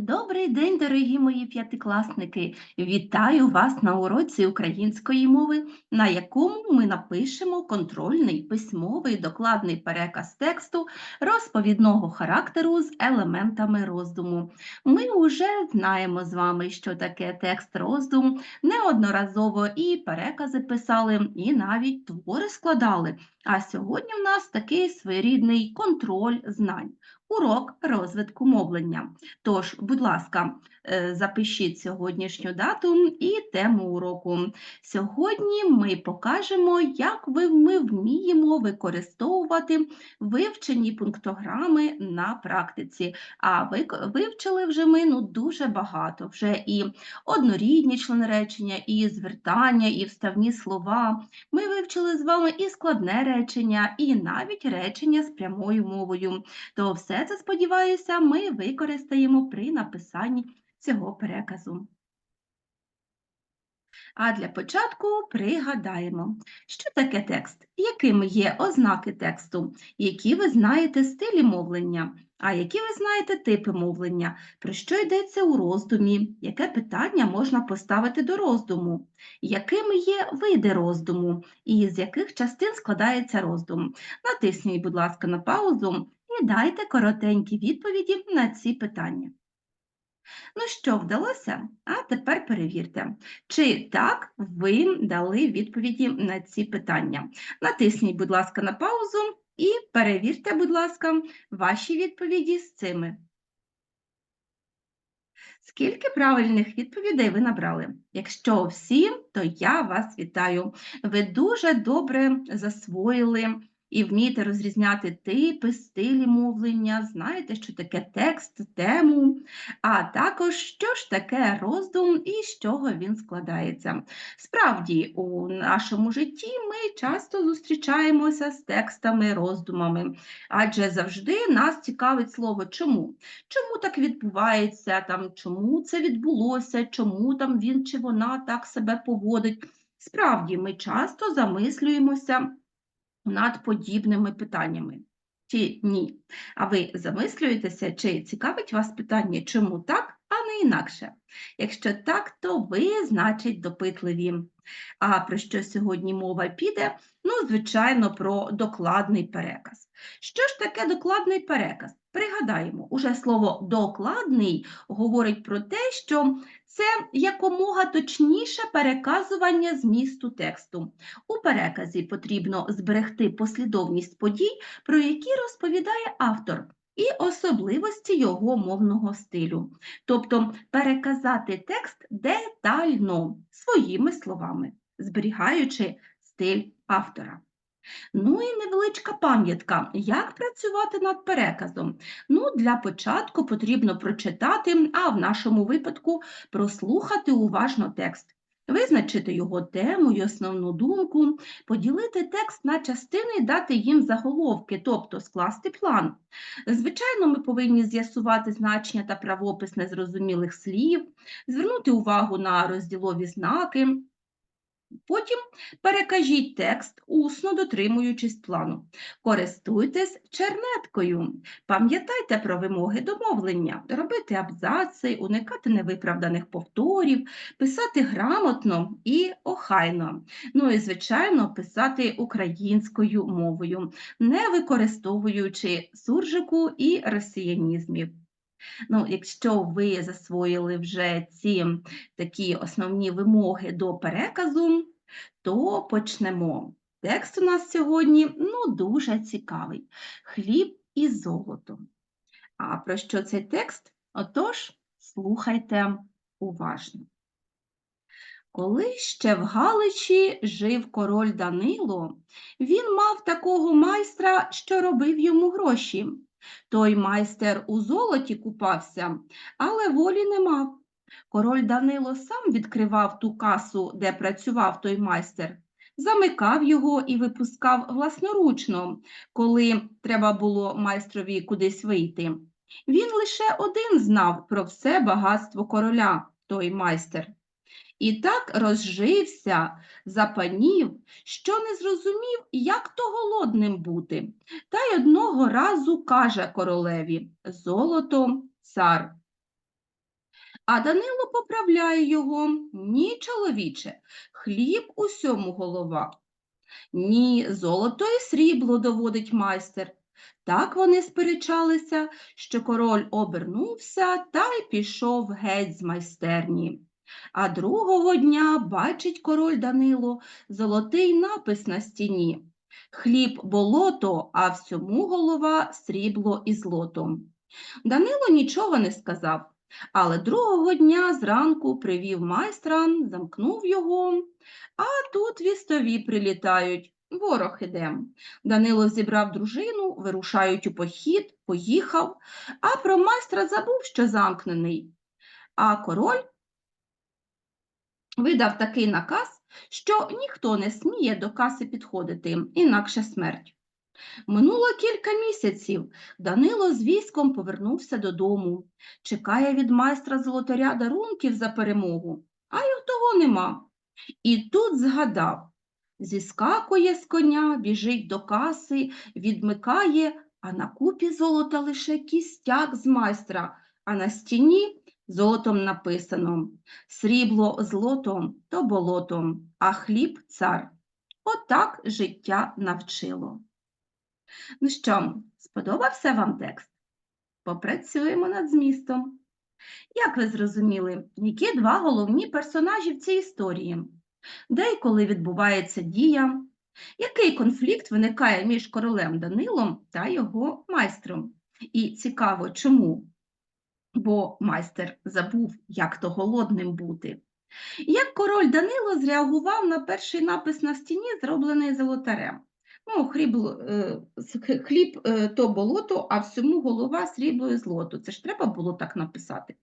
Добрий день, дорогі мої п'ятикласники! Вітаю вас на уроці української мови, на якому ми напишемо контрольний письмовий докладний переказ тексту розповідного характеру з елементами роздуму. Ми вже знаємо з вами, що таке текст роздум, неодноразово і перекази писали, і навіть твори складали. А сьогодні в нас такий своєрідний контроль знань. Урок розвитку мовлення. Тож, будь ласка, е, запишіть сьогоднішню дату і тему уроку. Сьогодні ми покажемо, як ми вміємо використовувати вивчені пунктограми на практиці. А вивчили вже ми ну, дуже багато. Вже і однорідні члени речення, і звертання, і вставні слова. Ми вивчили з вами і складне речення, і навіть речення з прямою мовою. То все це, сподіваюся, ми використаємо при написанні цього переказу. А для початку пригадаємо, що таке текст, якими є ознаки тексту, які ви знаєте стилі мовлення, а які ви знаєте типи мовлення, про що йдеться у роздумі, яке питання можна поставити до роздуму, якими є види роздуму і з яких частин складається роздум. Натисніть, будь ласка, на паузу і дайте коротенькі відповіді на ці питання. Ну що, вдалося? А тепер перевірте, чи так ви дали відповіді на ці питання. Натисніть, будь ласка, на паузу і перевірте, будь ласка, ваші відповіді з цими. Скільки правильних відповідей ви набрали? Якщо всі, то я вас вітаю. Ви дуже добре засвоїли і вмієте розрізняти типи, стилі мовлення, знаєте, що таке текст, тему, а також що ж таке роздум і з чого він складається. Справді, у нашому житті ми часто зустрічаємося з текстами, роздумами, адже завжди нас цікавить слово чому. Чому так відбувається, там, чому це відбулося, чому там він чи вона так себе поводить. Справді, ми часто замислюємося над подібними питаннями. Чи ні? А ви замислюєтеся, чи цікавить вас питання, чому так, а не інакше? Якщо так, то ви, значить, допитливі. А про що сьогодні мова піде? Ну, звичайно, про докладний переказ. Що ж таке докладний переказ? Пригадаємо, уже слово докладний говорить про те, що це якомога точніше переказування змісту тексту. У переказі потрібно зберегти послідовність подій, про які розповідає автор, і особливості його мовного стилю, тобто переказати текст детально своїми словами, зберігаючи стиль автора. Ну і невеличка пам'ятка, як працювати над переказом. Ну, Для початку потрібно прочитати, а в нашому випадку прослухати уважно текст. Визначити його тему і основну думку, поділити текст на частини і дати їм заголовки, тобто скласти план. Звичайно, ми повинні з'ясувати значення та правопис незрозумілих слів, звернути увагу на розділові знаки. Потім перекажіть текст, усно дотримуючись плану. Користуйтесь чернеткою. Пам'ятайте про вимоги домовлення, робити абзаци, уникати невиправданих повторів, писати грамотно і охайно. Ну і, звичайно, писати українською мовою, не використовуючи суржику і росіянізмів. Ну, Якщо ви засвоїли вже ці такі основні вимоги до переказу, то почнемо. Текст у нас сьогодні ну, дуже цікавий. Хліб і золото. А про що цей текст? Отож, слухайте уважно. Коли ще в Галичі жив король Данило, він мав такого майстра, що робив йому гроші. Той майстер у золоті купався, але волі не мав. Король Данило сам відкривав ту касу, де працював той майстер, замикав його і випускав власноручно, коли треба було майстрові кудись вийти. Він лише один знав про все багатство короля, той майстер. І так розжився, запанів, що не зрозумів, як то голодним бути. Та й одного разу каже королеві Золото цар. А Данило поправляє його. Ні, чоловіче, хліб усьому голова. Ні, золото і срібло доводить майстер. Так вони сперечалися, що король обернувся та й пішов геть з майстерні. А другого дня бачить король Данило золотий напис на стіні. Хліб болото, а всьому голова срібло і злото. Данило нічого не сказав, але другого дня зранку привів майстра, замкнув його, а тут вістові прилітають. Ворог іде. Данило зібрав дружину, вирушають у похід, поїхав, а про майстра забув, що замкнений. А король видав такий наказ, що ніхто не сміє до каси підходити, інакше смерть. Минуло кілька місяців. Данило з військом повернувся додому. Чекає від майстра золотаря дарунків за перемогу, а й того нема. І тут згадав зіскакує з коня, біжить до каси, відмикає, а на купі золота лише кістяк з майстра, а на стіні золотом написано срібло злотом то болотом, а хліб цар. Отак життя навчило. Ну що, сподобався вам текст? Попрацюємо над змістом. Як ви зрозуміли, які два головні персонажі в цій історії? Де і коли відбувається дія? Який конфлікт виникає між королем Данилом та його майстром? І цікаво, чому? Бо майстер забув, як то голодним бути. Як король Данило зреагував на перший напис на стіні, зроблений золотарем? Ну, хліб, е, хліб е, то болото, а всьому голова срібло і злото. Це ж треба було так написати.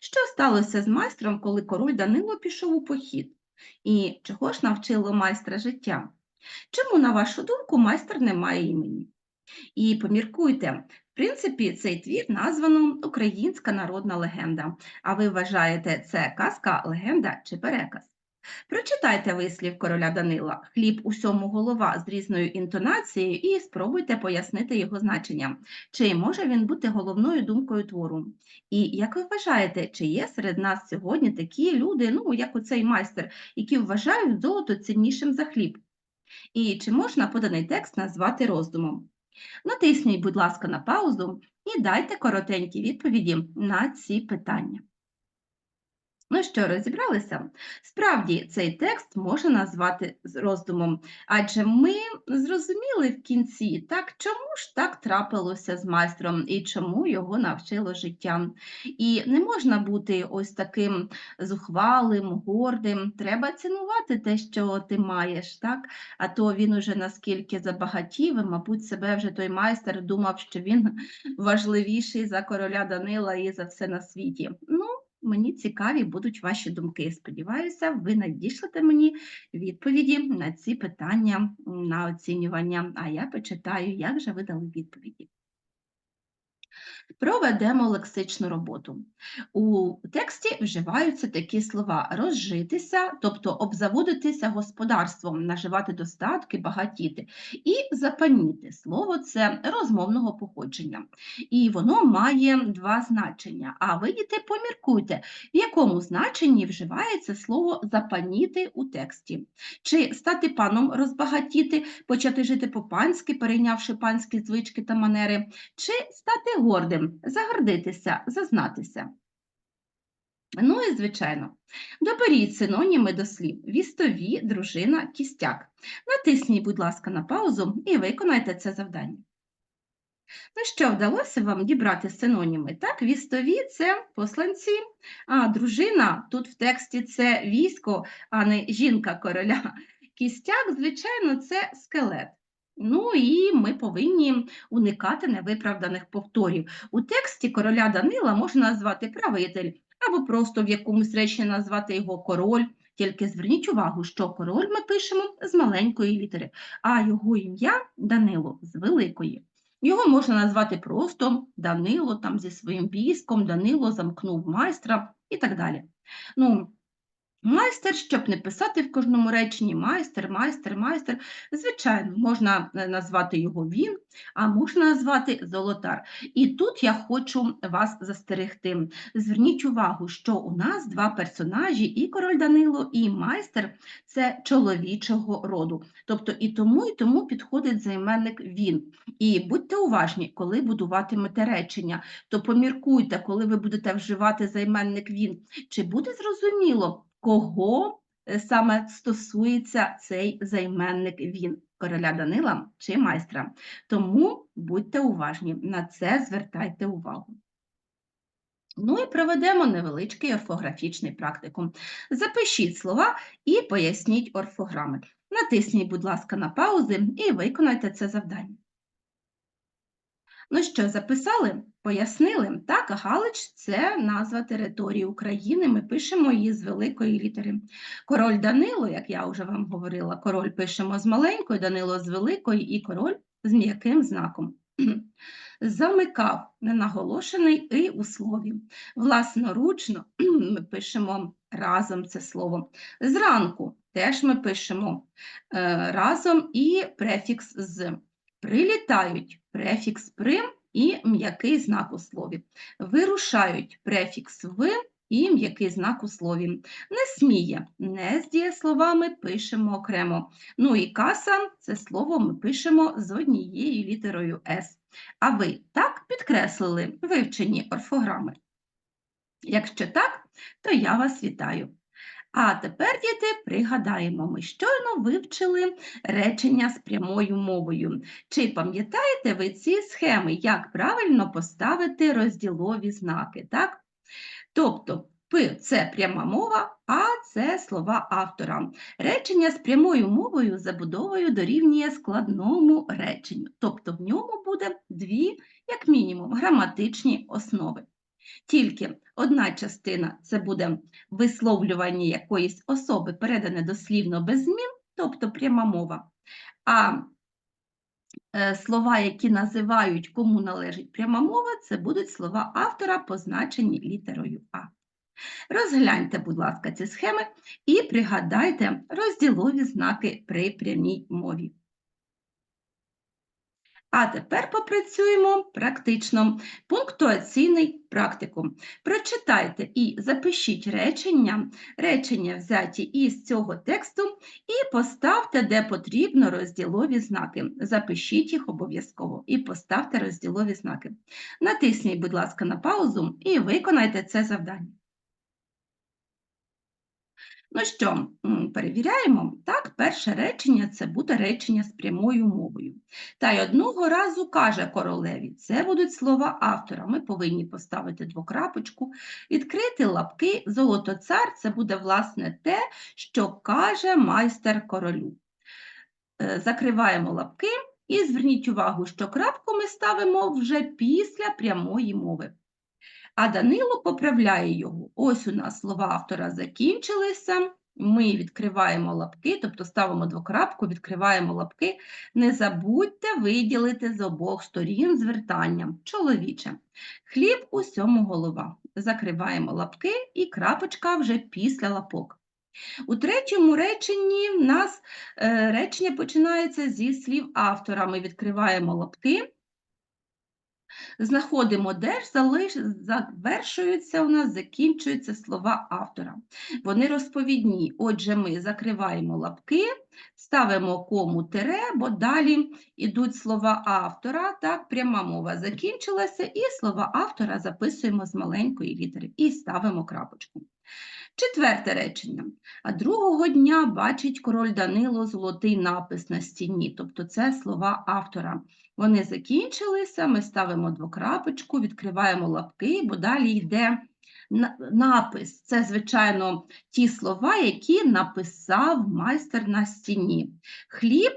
Що сталося з майстром, коли король Данило пішов у похід? І чого ж навчило майстра життя? Чому, на вашу думку, майстер не має імені? І поміркуйте, в принципі, цей твір названо Українська народна легенда. А ви вважаєте, це казка, легенда чи переказ? Прочитайте вислів короля Данила Хліб усьому голова з різною інтонацією і спробуйте пояснити його значення. Чи може він бути головною думкою твору? І як ви вважаєте, чи є серед нас сьогодні такі люди, ну як оцей майстер, які вважають золото ціннішим за хліб? І чи можна поданий текст назвати роздумом? Натисніть, будь ласка, на паузу і дайте коротенькі відповіді на ці питання. Ну що, розібралися? Справді, цей текст можна назвати роздумом, адже ми зрозуміли в кінці, так чому ж так трапилося з майстром і чому його навчило життя. І не можна бути ось таким зухвалим, гордим. Треба цінувати те, що ти маєш, так? А то він уже наскільки забагатів, і, мабуть, себе вже той майстер думав, що він важливіший за короля Данила і за все на світі. Ну, Мені цікаві будуть ваші думки. Сподіваюся, ви надішлете мені відповіді на ці питання на оцінювання, а я почитаю, як же ви дали відповіді. Проведемо лексичну роботу. У тексті вживаються такі слова розжитися, тобто обзаводитися господарством, наживати достатки, багатіти, і запаніти. Слово це розмовного походження. І воно має два значення. А ви, діти, поміркуйте, в якому значенні вживається слово запаніти у тексті. Чи стати паном розбагатіти, почати жити по-панськи, перейнявши панські звички та манери, чи стати гордим, загордитися, зазнатися. Ну і звичайно, доберіть синоніми до слів вістові, дружина, кістяк. Натисніть, будь ласка, на паузу і виконайте це завдання. Ну що, вдалося вам дібрати синоніми? Так, вістові це посланці, а дружина тут в тексті це військо, а не жінка короля. Кістяк, звичайно, це скелет. Ну і ми повинні уникати невиправданих повторів. У тексті короля Данила можна назвати правитель, або просто в якомусь реченні назвати його король. Тільки зверніть увагу, що король ми пишемо з маленької літери, а його ім'я Данило з великої. Його можна назвати просто Данило там зі своїм військом, Данило замкнув майстра і так далі. Ну, Майстер, щоб не писати в кожному реченні майстер, майстер, майстер. Звичайно, можна е, назвати його він, а можна назвати золотар. І тут я хочу вас застерегти. Зверніть увагу, що у нас два персонажі, і король Данило, і майстер це чоловічого роду. Тобто і тому, і тому підходить займенник він. І будьте уважні, коли будуватимете речення, то поміркуйте, коли ви будете вживати займенник він, чи буде зрозуміло кого е, саме стосується цей займенник він короля Данила чи майстра. Тому будьте уважні, на це звертайте увагу. Ну і проведемо невеличкий орфографічний практикум. Запишіть слова і поясніть орфограми. Натисніть, будь ласка, на паузи і виконайте це завдання. Ну що, записали? Пояснили? Так, Галич це назва території України. Ми пишемо її з великої літери. Король Данило, як я вже вам говорила, король пишемо з маленької, Данило з великої і король з м'яким знаком. Замикав ненаголошений і у слові. Власноручно ми пишемо разом це слово. Зранку теж ми пишемо е, разом і префікс з. Прилітають префікс прим і м'який знак у слові. Вирушають префікс в і м'який знак у слові. Не сміє, не з дієсловами пишемо окремо. Ну і каса це слово ми пишемо з однією літерою С. А ви так підкреслили вивчені орфограми? Якщо так, то я вас вітаю. А тепер, діти, пригадаємо, ми щойно вивчили речення з прямою мовою. Чи пам'ятаєте ви ці схеми, як правильно поставити розділові знаки? так? Тобто П це пряма мова, а це слова автора. Речення з прямою мовою забудовою дорівнює складному реченню. Тобто в ньому буде дві, як мінімум, граматичні основи. Тільки одна частина це буде висловлювання якоїсь особи, передане дослівно без змін, тобто пряма мова. А е, слова, які називають, кому належить пряма мова, це будуть слова автора, позначені літерою А. Розгляньте, будь ласка, ці схеми і пригадайте розділові знаки при прямій мові. А тепер попрацюємо практично пунктуаційний практикум. Прочитайте і запишіть речення, речення взяті із цього тексту, і поставте, де потрібно, розділові знаки. Запишіть їх обов'язково і поставте розділові знаки. Натисніть, будь ласка, на паузу і виконайте це завдання. Ну що, перевіряємо? Так, перше речення це буде речення з прямою мовою. Та й одного разу каже королеві, це будуть слова автора. Ми повинні поставити двокрапочку, відкрити лапки, золотоцар це буде, власне, те, що каже майстер королю. Е, закриваємо лапки і зверніть увагу, що крапку ми ставимо вже після прямої мови а Данило поправляє його. Ось у нас слова автора закінчилися. Ми відкриваємо лапки, тобто ставимо двокрапку, відкриваємо лапки. Не забудьте виділити з обох сторін звертанням чоловіче. Хліб усьому голова. Закриваємо лапки і крапочка вже після лапок. У третьому реченні в нас е, речення починається зі слів автора. Ми відкриваємо лапки, знаходимо, де ж залиш... завершуються у нас, закінчуються слова автора. Вони розповідні. Отже, ми закриваємо лапки, ставимо кому тире, бо далі йдуть слова автора, так, пряма мова закінчилася, і слова автора записуємо з маленької літери і ставимо крапочку. Четверте речення. А другого дня бачить король Данило золотий напис на стіні, тобто це слова автора. Вони закінчилися, ми ставимо двокрапочку, відкриваємо лапки, бо далі йде напис. Це, звичайно, ті слова, які написав майстер на стіні. Хліб,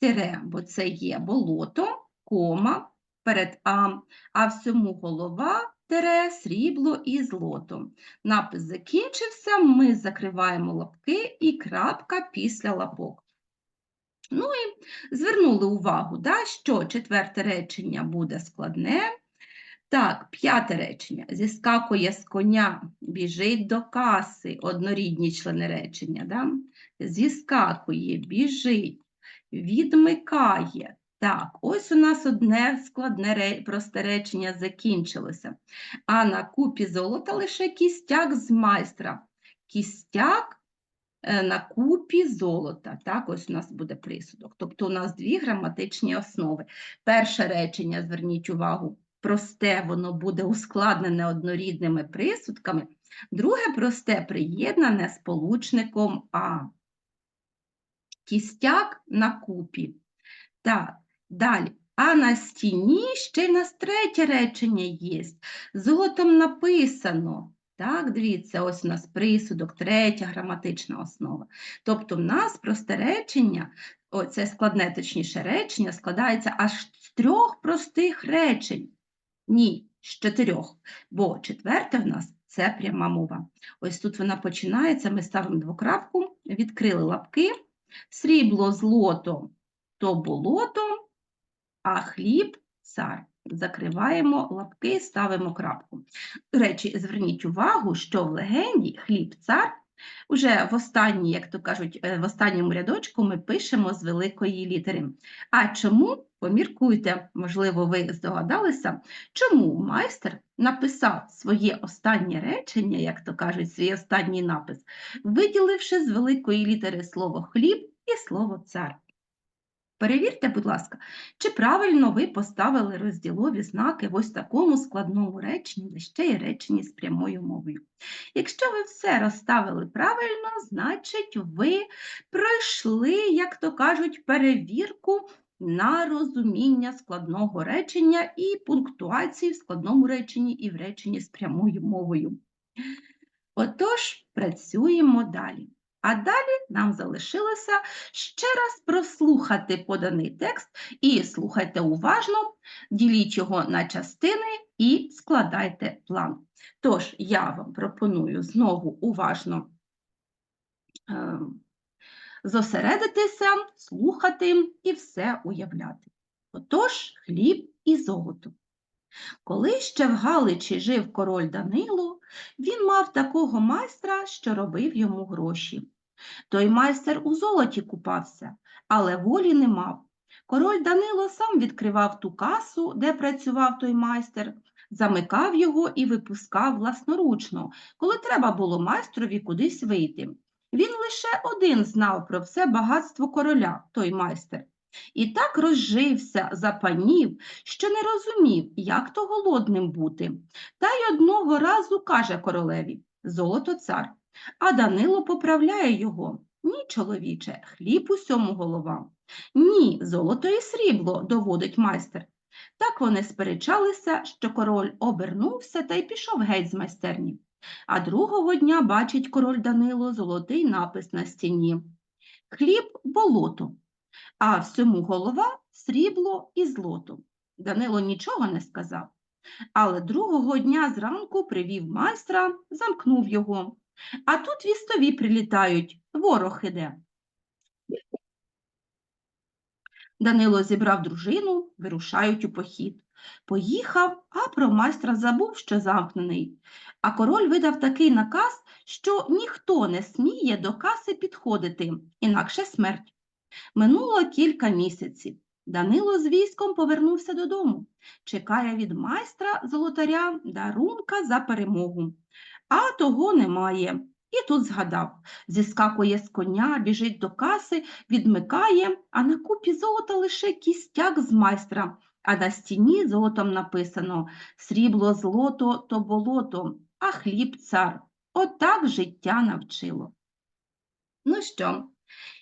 тире, бо це є болото, кома перед А, а всьому голова тере, срібло і злото. Напис закінчився, ми закриваємо лапки і крапка після лапок. Ну і звернули увагу, да, що четверте речення буде складне, Так, п'яте речення. Зіскакує з коня, біжить до каси, однорідні члени речення. Да? Зіскакує, біжить, відмикає. Так, ось у нас одне складне просте речення закінчилося. А на купі золота лише кістяк з майстра. Кістяк е, на купі золота. Так, ось у нас буде присудок. Тобто у нас дві граматичні основи. Перше речення, зверніть увагу, просте, воно буде ускладнене однорідними присудками. Друге просте приєднане сполучником А. Кістяк на купі. Так, далі. А на стіні ще й нас третє речення є. Золотом написано. Так, дивіться, ось у нас присудок, третя граматична основа. Тобто в нас просте речення, оце складне, точніше, речення складається аж з трьох простих речень. Ні, з чотирьох, бо четверте в нас це пряма мова. Ось тут вона починається, ми ставимо двокрапку, відкрили лапки, срібло злото то болото, а хліб цар. Закриваємо лапки, ставимо крапку. До речі, зверніть увагу, що в легенді хліб цар уже в останній, як то кажуть, е, в останньому рядочку ми пишемо з великої літери. А чому? Поміркуйте, можливо, ви здогадалися, чому майстер написав своє останнє речення, як то кажуть, свій останній напис, виділивши з великої літери слово хліб і слово цар. Перевірте, будь ласка, чи правильно ви поставили розділові знаки в ось такому складному реченні, де ще є реченні з прямою мовою. Якщо ви все розставили правильно, значить ви пройшли, як то кажуть, перевірку на розуміння складного речення і пунктуації в складному реченні і в реченні з прямою мовою. Отож, працюємо далі. А далі нам залишилося ще раз прослухати поданий текст і слухайте уважно, діліть його на частини і складайте план. Тож, я вам пропоную знову уважно е, зосередитися, слухати і все уявляти. Отож, хліб і золото. Коли ще в Галичі жив король Данило, він мав такого майстра, що робив йому гроші. Той майстер у золоті купався, але волі не мав. Король Данило сам відкривав ту касу, де працював той майстер, замикав його і випускав власноручно, коли треба було майстрові кудись вийти. Він лише один знав про все багатство короля, той майстер. І так розжився, запанів, що не розумів, як то голодним бути. Та й одного разу каже королеві Золото цар. А Данило поправляє його. Ні, чоловіче, хліб усьому голова. Ні, золото і срібло, доводить майстер. Так вони сперечалися, що король обернувся та й пішов геть з майстерні. А другого дня бачить король Данило золотий напис на стіні. Хліб болото, а всьому голова срібло і злото. Данило нічого не сказав. Але другого дня зранку привів майстра, замкнув його. А тут вістові прилітають, ворог іде. Данило зібрав дружину, вирушають у похід. Поїхав, а про майстра забув, що замкнений. А король видав такий наказ, що ніхто не сміє до каси підходити, інакше смерть. Минуло кілька місяців. Данило з військом повернувся додому. Чекає від майстра золотаря дарунка за перемогу. А того немає. І тут згадав, зіскакує з коня, біжить до каси, відмикає, а на купі золота лише кістяк з майстра, а на стіні золотом написано срібло злото то болото, а хліб цар. Отак життя навчило. Ну що,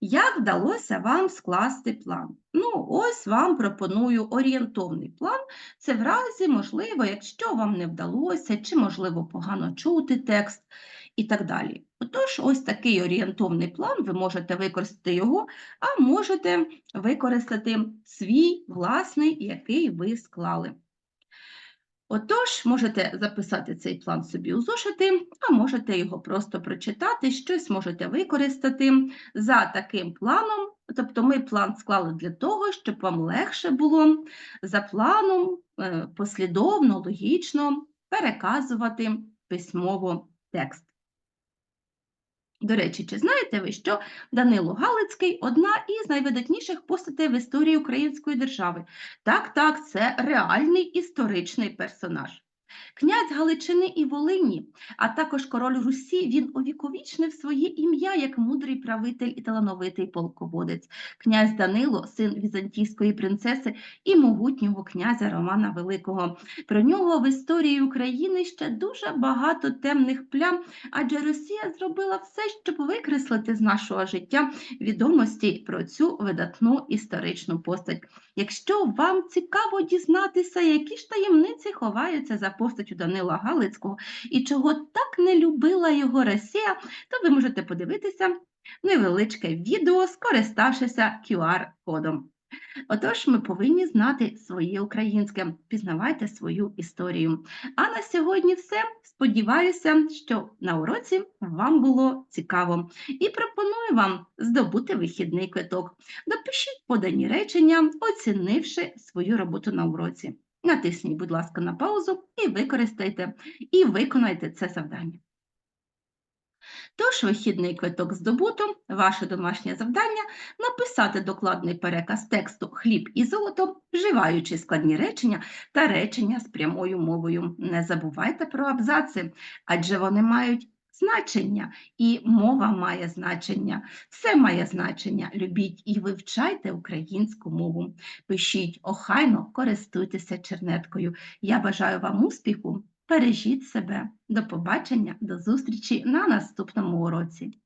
як вдалося вам скласти план? Ну, ось вам пропоную орієнтовний план. Це в разі, можливо, якщо вам не вдалося, чи, можливо, погано чути текст і так далі. Отож, ось такий орієнтовний план, ви можете використати його, а можете використати свій власний, який ви склали. Отож, можете записати цей план собі у зошити, а можете його просто прочитати, щось можете використати. За таким планом Тобто ми план склали для того, щоб вам легше було за планом е, послідовно, логічно переказувати письмово текст. До речі, чи знаєте ви, що Данило Галицький одна із найвидатніших постатей в історії Української держави? Так, так, це реальний історичний персонаж. Князь Галичини і Волині, а також король Русі, він увіковічнив своє ім'я як мудрий правитель і талановитий полководець. Князь Данило, син візантійської принцеси і могутнього князя Романа Великого. Про нього в історії України ще дуже багато темних плям, адже Росія зробила все, щоб викреслити з нашого життя відомості про цю видатну історичну постать. Якщо вам цікаво дізнатися, які ж таємниці ховаються за постаттю Данила Галицького і чого так не любила його Росія, то ви можете подивитися невеличке відео, скориставшися QR-кодом. Отож, ми повинні знати своє українське, пізнавайте свою історію. А на сьогодні все. Сподіваюся, що на уроці вам було цікаво і пропоную вам здобути вихідний квиток. Допишіть подані речення, оцінивши свою роботу на уроці. Натисніть, будь ласка, на паузу і використайте і виконайте це завдання. Тож, вихідний квиток здобуто, ваше домашнє завдання написати докладний переказ тексту хліб і золото, вживаючи складні речення та речення з прямою мовою. Не забувайте про абзаци, адже вони мають значення, і мова має значення, все має значення. Любіть і вивчайте українську мову. Пишіть охайно, користуйтеся чернеткою. Я бажаю вам успіху. Бережіть себе. До побачення, до зустрічі на наступному уроці.